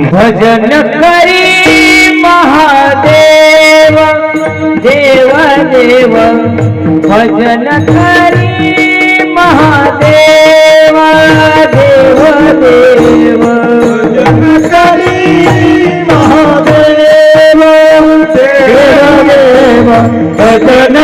भजन करी महादेव देव देव भजन Ekanam, Ekanam,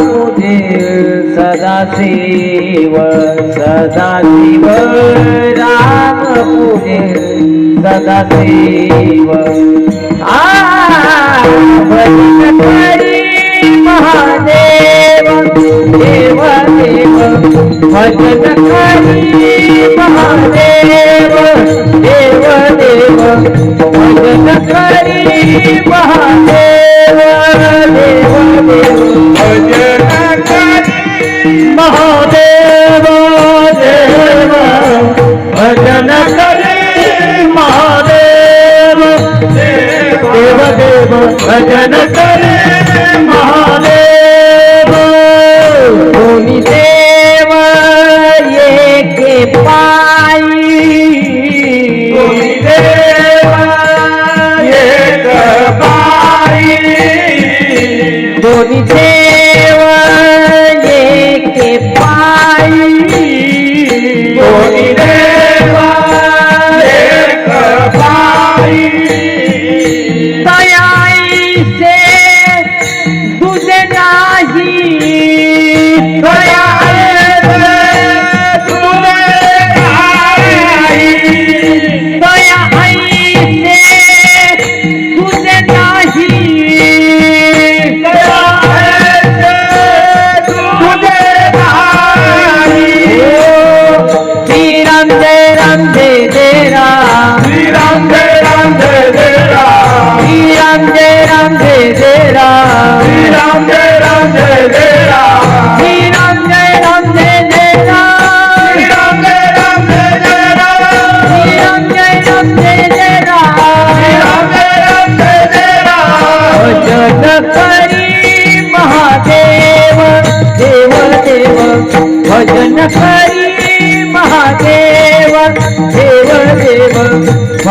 पूजे सदाशिव सदाशिव राम पूजे सदाशिव आ महादेव देव देव भजन करी महादेव देव देव भजन करी महादेव देव महादेव देव भजन करे महादेव देव देव भजन करे।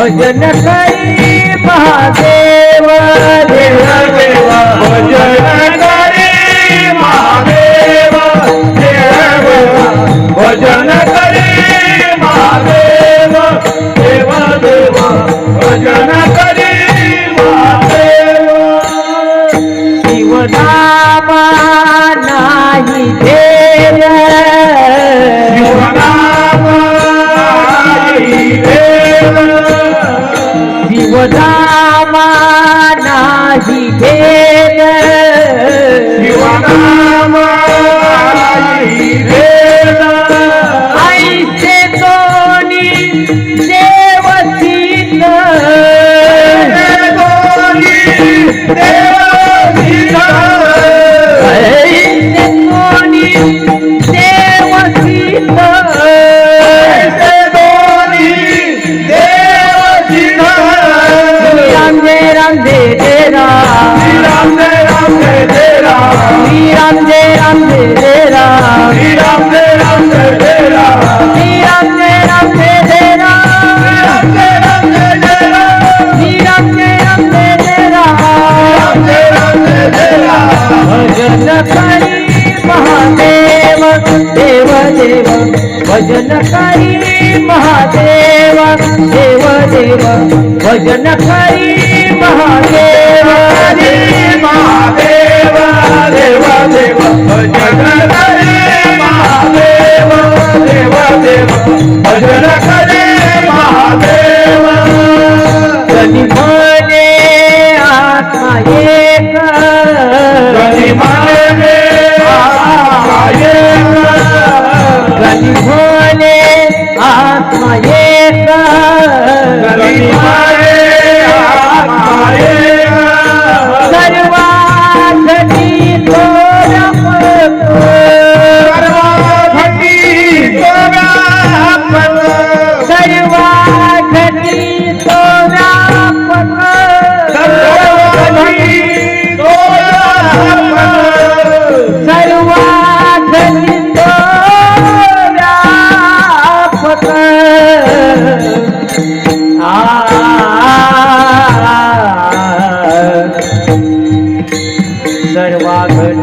भजन करी महादेव देव देव भजन करी महादेव देव भजन करी महादेव देव देव भजन करी महादेव. शिवनामा नाही देव. Thank you. राम जय राम जय राम श्री राम जय राम जय राम श्री राम जय राम जय राम श्री राम जय राम जय राम भजन करी महादेव, देव देव। भजन करी महादेव, देव देव। भजन करी महादेव। महादेव, देव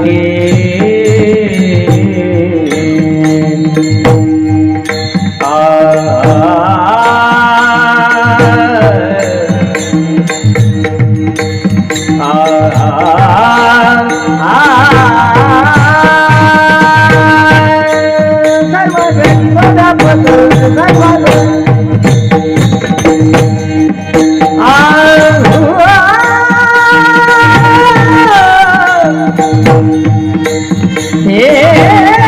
লাগে 耶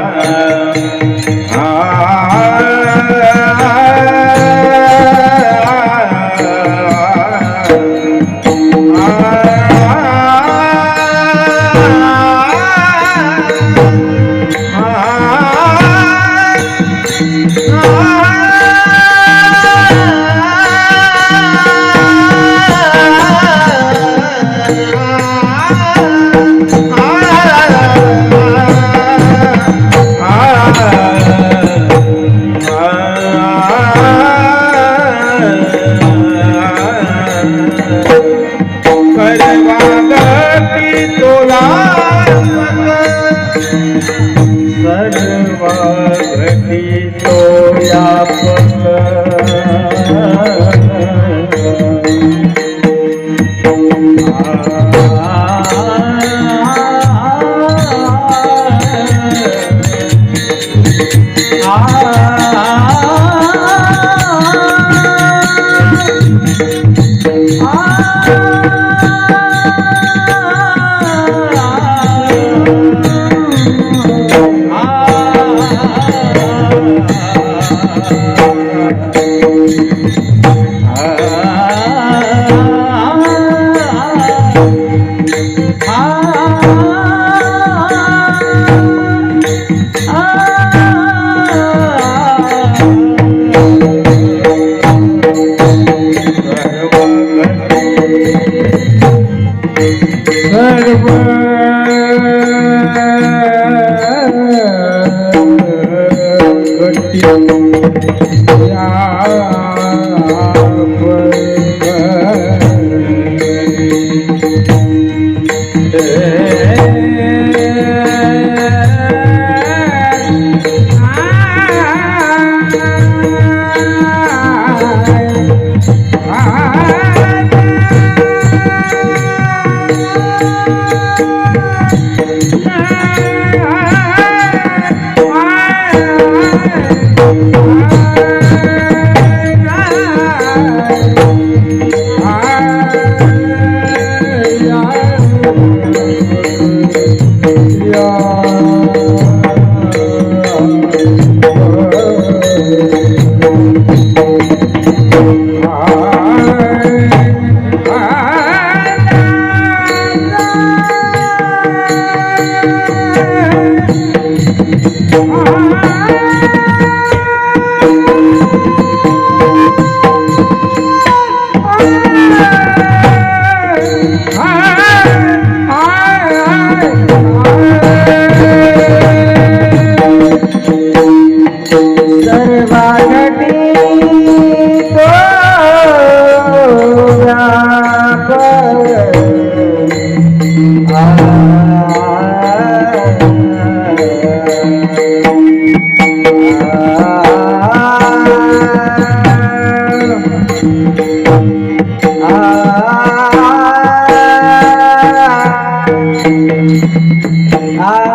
Bye. Bye. सर्वागती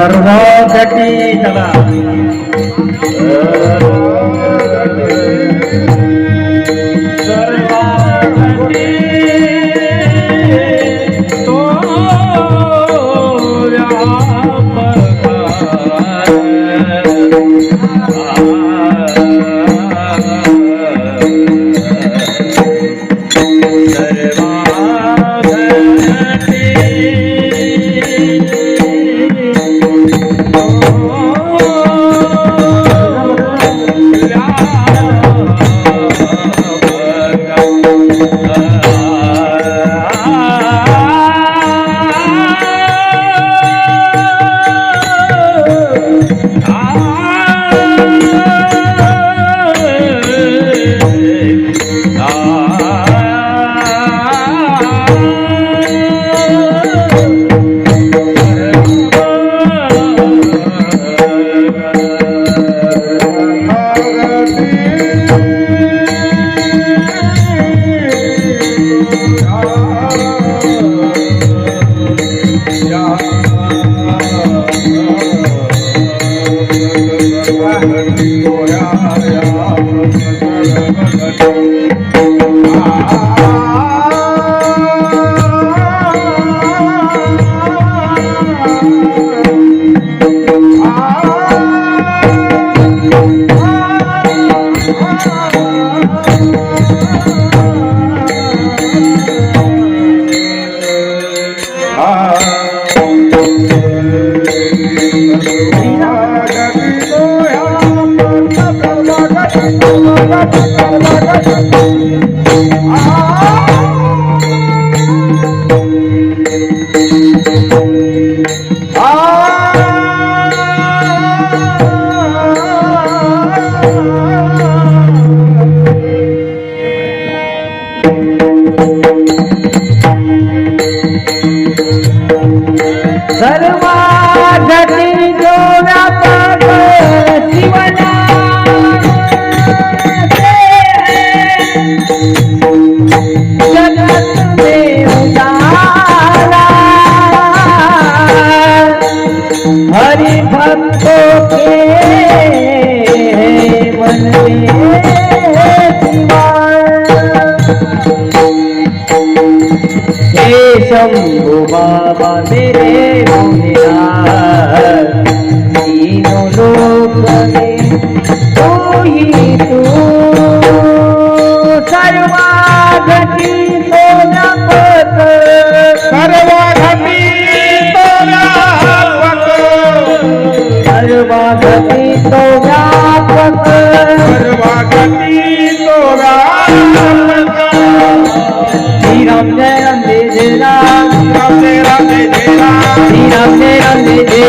सर्व घटी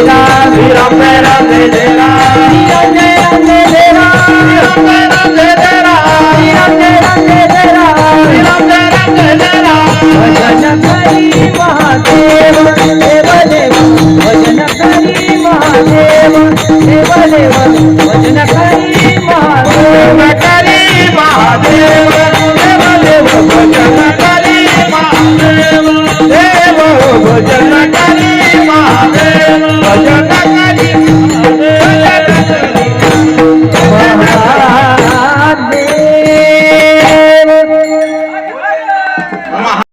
श्री राम जय राम जय